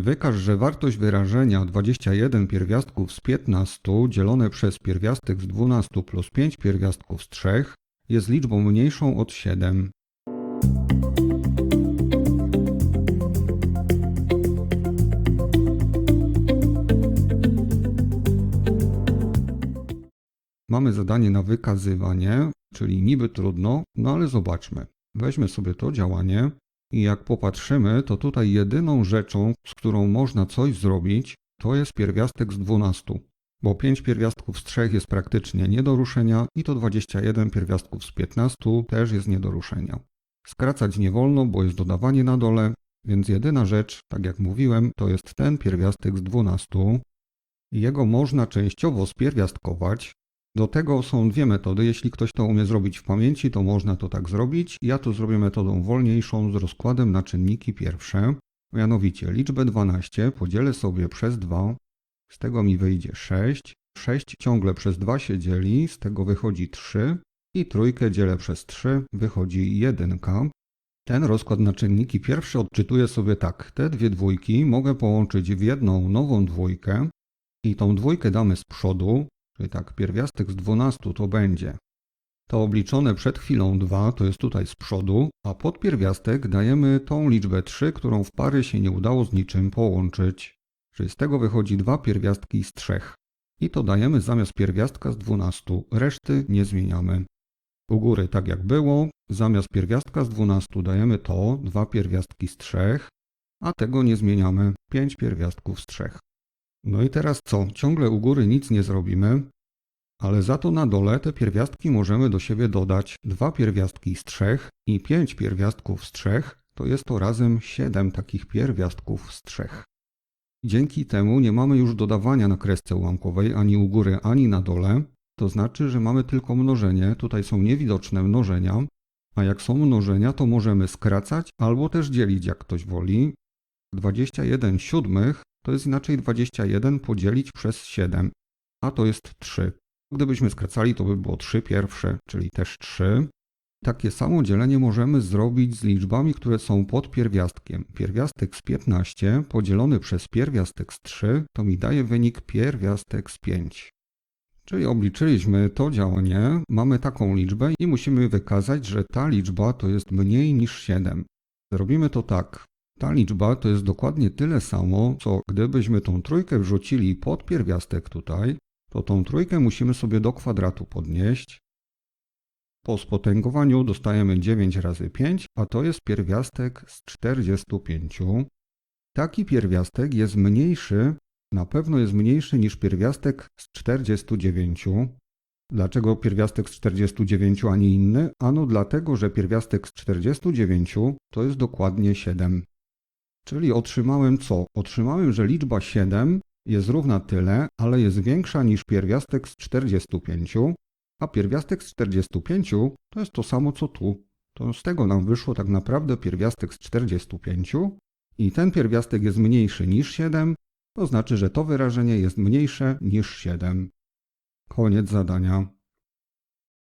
Wykaż, że wartość wyrażenia 21 pierwiastków z 15 dzielone przez pierwiastek z 12 plus 5 pierwiastków z 3 jest liczbą mniejszą od 7. Mamy zadanie na wykazywanie, czyli niby trudno, no ale zobaczmy. Weźmy sobie to działanie i jak popatrzymy, to tutaj jedyną rzeczą, z którą można coś zrobić, to jest pierwiastek z 12. Bo 5 pierwiastków z 3 jest praktycznie nie do ruszenia i to 21 pierwiastków z 15 też jest nie do ruszenia. Skracać nie wolno, bo jest dodawanie na dole, więc jedyna rzecz, tak jak mówiłem, to jest ten pierwiastek z 12. Jego można częściowo spierwiastkować, do tego są dwie metody. Jeśli ktoś to umie zrobić w pamięci, to można to tak zrobić. Ja to zrobię metodą wolniejszą z rozkładem na czynniki pierwsze. Mianowicie liczbę 12 podzielę sobie przez 2, z tego mi wyjdzie 6. 6 ciągle przez 2 się dzieli, z tego wychodzi 3 i trójkę dzielę przez 3, wychodzi 1. Ten rozkład na czynniki pierwsze odczytuję sobie tak. Te dwie dwójki mogę połączyć w jedną nową dwójkę i tą dwójkę damy z przodu, Czyli tak, pierwiastek z 12 to będzie to obliczone przed chwilą 2, to jest tutaj z przodu, a pod pierwiastek dajemy tą liczbę 3, którą w pary się nie udało z niczym połączyć. Czyli z tego wychodzi dwa pierwiastki z 3. I to dajemy zamiast pierwiastka z 12. Reszty nie zmieniamy. U góry tak jak było, zamiast pierwiastka z 12 dajemy to, dwa pierwiastki z 3, a tego nie zmieniamy, 5 pierwiastków z 3. No i teraz co? Ciągle u góry nic nie zrobimy, ale za to na dole te pierwiastki możemy do siebie dodać dwa pierwiastki z trzech i pięć pierwiastków z trzech, to jest to razem siedem takich pierwiastków z trzech. Dzięki temu nie mamy już dodawania na kresce ułamkowej ani u góry, ani na dole, to znaczy, że mamy tylko mnożenie, tutaj są niewidoczne mnożenia, a jak są mnożenia, to możemy skracać albo też dzielić, jak ktoś woli. 21 siódmych to jest inaczej 21 podzielić przez 7, a to jest 3. Gdybyśmy skracali, to by było 3 pierwsze, czyli też 3. Takie samo dzielenie możemy zrobić z liczbami, które są pod pierwiastkiem. Pierwiastek z 15 podzielony przez pierwiastek z 3 to mi daje wynik pierwiastek z 5. Czyli obliczyliśmy to działanie, mamy taką liczbę i musimy wykazać, że ta liczba to jest mniej niż 7. Zrobimy to tak. Ta liczba to jest dokładnie tyle samo, co gdybyśmy tą trójkę wrzucili pod pierwiastek tutaj, to tą trójkę musimy sobie do kwadratu podnieść. Po spotęgowaniu dostajemy 9 razy 5, a to jest pierwiastek z 45. Taki pierwiastek jest mniejszy, na pewno jest mniejszy niż pierwiastek z 49. Dlaczego pierwiastek z 49, a nie inny? Ano dlatego, że pierwiastek z 49 to jest dokładnie 7. Czyli otrzymałem co? Otrzymałem, że liczba 7 jest równa tyle, ale jest większa niż pierwiastek z 45, a pierwiastek z 45 to jest to samo co tu. To z tego nam wyszło tak naprawdę pierwiastek z 45 i ten pierwiastek jest mniejszy niż 7, to znaczy, że to wyrażenie jest mniejsze niż 7. Koniec zadania.